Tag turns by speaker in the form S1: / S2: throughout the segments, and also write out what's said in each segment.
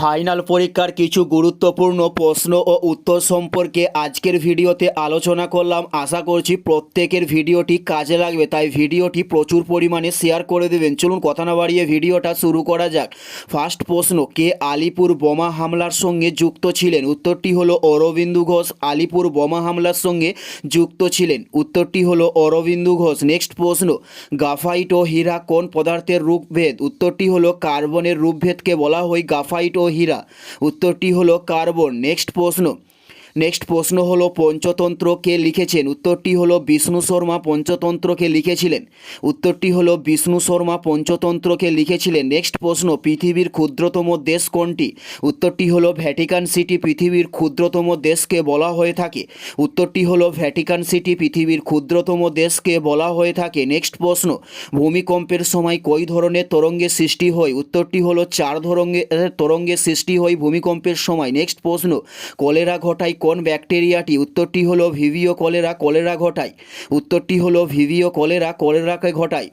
S1: Final পরীক্ষার কিছু গুরুত্বপূর্ণ প্রশ্ন ও উত্তর সম্পর্কে আজকের ভিডিওতে আলোচনা করলাম। আশা করছি প্রত্যেকের ভিডিওটি কাজে লাগবে, তাই ভিডিওটি প্রচুর পরিমাণে শেয়ার করে দেবেন। চলুন কথা না বাড়িয়ে ভিডিওটা শুরু করা যাক। ফার্স্ট প্রশ্ন, কে আলিপুর বোমা হামলার সঙ্গে যুক্ত ছিলেন? উত্তরটি হলো অরবিন্দু ঘোষ। আলিপুর বোমা হামলার সঙ্গে যুক্ত ছিলেন। উত্তরটি হলো অরবিন্দু ঘোষ। নেক্সট প্রশ্ন গাফাইট ও হীরা কোন পদার্থের রূপভেদ? উত্তরটি হলো কার্বনের রূপভেদকে বলা হয় গাফাইট ও হীরা। উত্তরটি হলো কার্বন। নেক্সট প্রশ্ন। নেক্সট প্রশ্ন হলো পঞ্চতন্ত্র কে লিখেছেন। উত্তরটি হলো বিষ্ণু শর্মা পঞ্চতন্ত্রকে লিখেছিলেন। উত্তরটি হলো বিষ্ণু শর্মা পঞ্চতন্ত্রকে লিখেছিলেন। নেক্সট প্রশ্ন, পৃথিবীর ক্ষুদ্রতম দেশ কোনটি? উত্তরটি হলো ভ্যাটিকান সিটি পৃথিবীর ক্ষুদ্রতম দেশকে বলা হয়ে থাকে। উত্তরটি হলো ভ্যাটিকান সিটি পৃথিবীর ক্ষুদ্রতম দেশকে বলা হয়ে থাকে। নেক্সট প্রশ্ন, ভূমিকম্পের সময় কই ধরনের তরঙ্গের সৃষ্টি হয়? উত্তরটি হলো চার ধরনের তরঙ্গের সৃষ্টি হয় ভূমিকম্পের সময়। নেক্সট প্রশ্ন, কলেরা ঘটায় কোন ব্যাকটেরিয়াটি? উত্তরটি হলো ভিভিও কলেরা কলেরা ঘটায়। উত্তরটি হলো ভিভিও কলেরা কলেরাকে ঘটায়।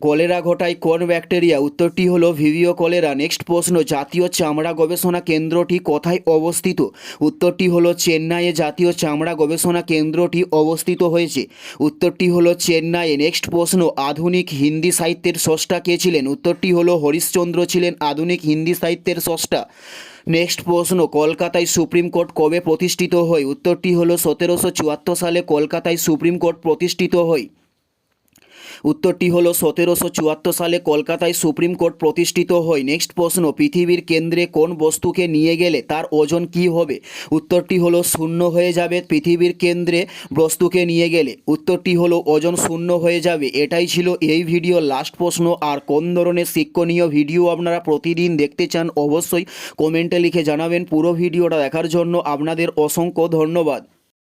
S1: কলেরা ঘটায় কোন ব্যাকটেরিয়া? উত্তরটি হলো ভিভিও কলেরা। নেক্সট প্রশ্ন, জাতীয় চামড়া গবেষণা কেন্দ্রটি কোথায় অবস্থিত? উত্তরটি হলো চেন্নাইয়ে। জাতীয় চামড়া গবেষণা কেন্দ্রটি অবস্থিত হয়েছে। উত্তরটি হলো চেন্নাইয়ে। নেক্সট প্রশ্ন, আধুনিক হিন্দি সাহিত্যের স্রষ্টা কে ছিলেন? উত্তরটি হলো হরিশ্চন্দ্র ছিলেন আধুনিক হিন্দি সাহিত্যের স্রষ্টা। নেক্সট প্রশ্ন, কলকাতায় সুপ্রিম কোর্ট কবে প্রতিষ্ঠিত হয়? উত্তরটি হলো সতেরোশো চুয়াত্তর সালে কলকাতায় সুপ্রিম কোর্ট প্রতিষ্ঠিত হয়। উত্তরটি হলো সতেরোশো চুয়াত্তর সালে কলকাতায় সুপ্রিম কোর্ট প্রতিষ্ঠিত হয়। নেক্সট প্রশ্ন, পৃথিবীর কেন্দ্রে কোন বস্তুকে নিয়ে গেলে তার ওজন কি হবে? উত্তরটি হলো শূন্য হয়ে যাবে, পৃথিবীর কেন্দ্রে বস্তুকে নিয়ে গেলে। উত্তরটি হলো ওজন শূন্য হয়ে যাবে। এটাই ছিল এই ভিডিও। লাস্ট প্রশ্ন, আর কোন ধরনের শিক্ষণীয় ভিডিও আপনারা প্রতিদিন দেখতে চান অবশ্যই কমেন্টে লিখে জানাবেন। পুরো ভিডিওটা দেখার জন্য আপনাদের অসংখ্য ধন্যবাদ।